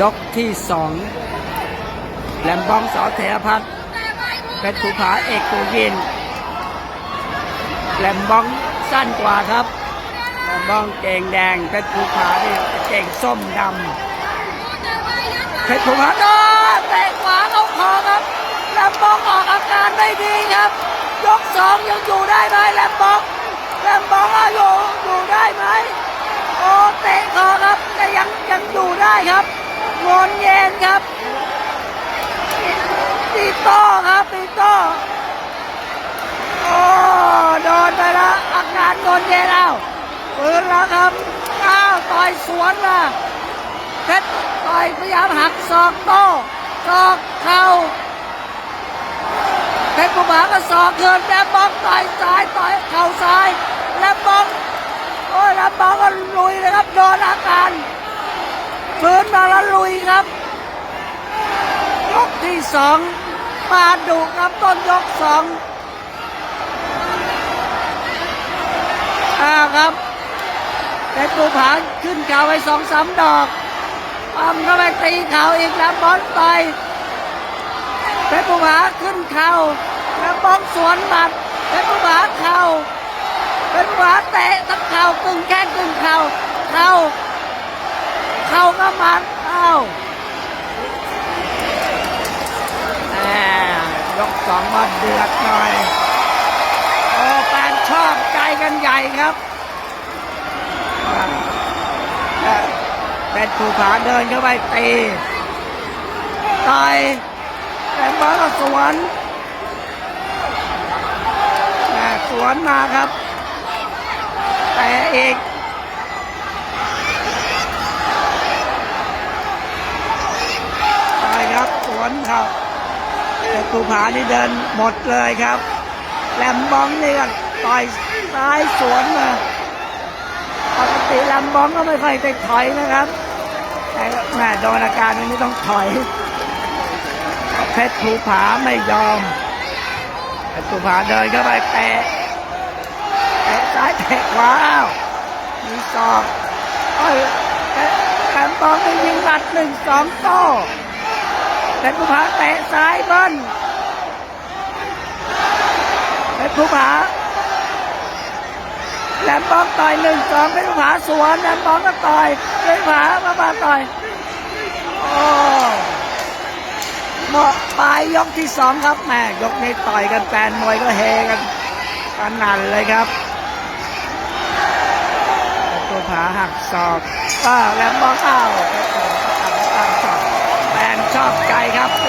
ยกที่สองแหลมบองสอเถรพัฒน์เพชรภูผาเอกตูยิน แหลมบองสั้นกว่าครับ แหลมบองเก่งแดงเพชรภูผานี่เก่งส้มดำเพชรภูผาโดนเตะขวาเข้าคอครับแหลมบองออกอาการไม่ดีครับ ยกสองยังอยู่ได้ไหมแหลมบองแหลมบองอะอยู่อยู่ได้ไหมโอ้เตะคอครับแต่ยังยังอยู่ได้ครับ งนเย็นครับตีโต้ครับตีโต้โอ้โดนไปแล้วอาการงนเย็นแล้วปืนแล้วครับอ้าวต่อยสวนมาเพชรต่อยพยายามหักศอกโต้ศอกเข่าเพชรบุบาก็ศอกเกินแล้วบล็อกต่อยซ้ายต่อยเข่าซ้ายแล้วบล็อกโอ้ยลำบากก็ลุยเลยครับโดนอาการฟื้นมาแล้วลุยครับ ยกที่ สองมาดุครับต้นยกสองอาครับแต่ปูผาขึ้นเข่าไปสองสามดอกปั๊มก็ไปตีเข่าอีกแล้วบอลไปเพชรภูผาขึ้นเข่าแล้วบอลสวนหมัดเพชรภูผาเข่าเป็นหวาเตะทั้งเข่ากึ่งแข้งกึ่งเข่าเข่าเข่าก็มันเอ้าหมยก สองมาเดือดหน่อย โอ้แฟนชอบใจกันใหญ่ครับเป็นภูผาเดินเข้าไปตีต่อยแต่บอลก็สวนแหม่สวนมาครับแต่อีกใช่ครับสวนครับ ภูผานี่เดินหมดเลยครับแหลมบองนี่ก็ต่อยซ้ายสวนมาปกติแหลมบองก็ไม่ค่อยจะถอยนะครับแต่แม่โดนอาการนี้ต้องถอยเพชรภูผาไม่ยอมเพชรภูผาเดินเข้าไปแปะเตะซ้ายเตะขวามีศอกโอ้ยแขมบอลไปยิงหมัดหนึ่งสองโต้ เป็นผู้ผาเตะซ้ายบิ้ลเป็นผู้ผาแหลมบอลต่อยหนึ่งสองเป็นผู้ผาสวนแหลมบอลก็ต่อยเป็นผู้ผามาบาต่อยโอ้หมดปลายยกที่สองครับแม่ยกนี้ต่อยกันแฟนมวยก็เฮกันสนั่นเลยครับตัวผาหักศอกก็แหลมบอลเข้า ชอบใจครับ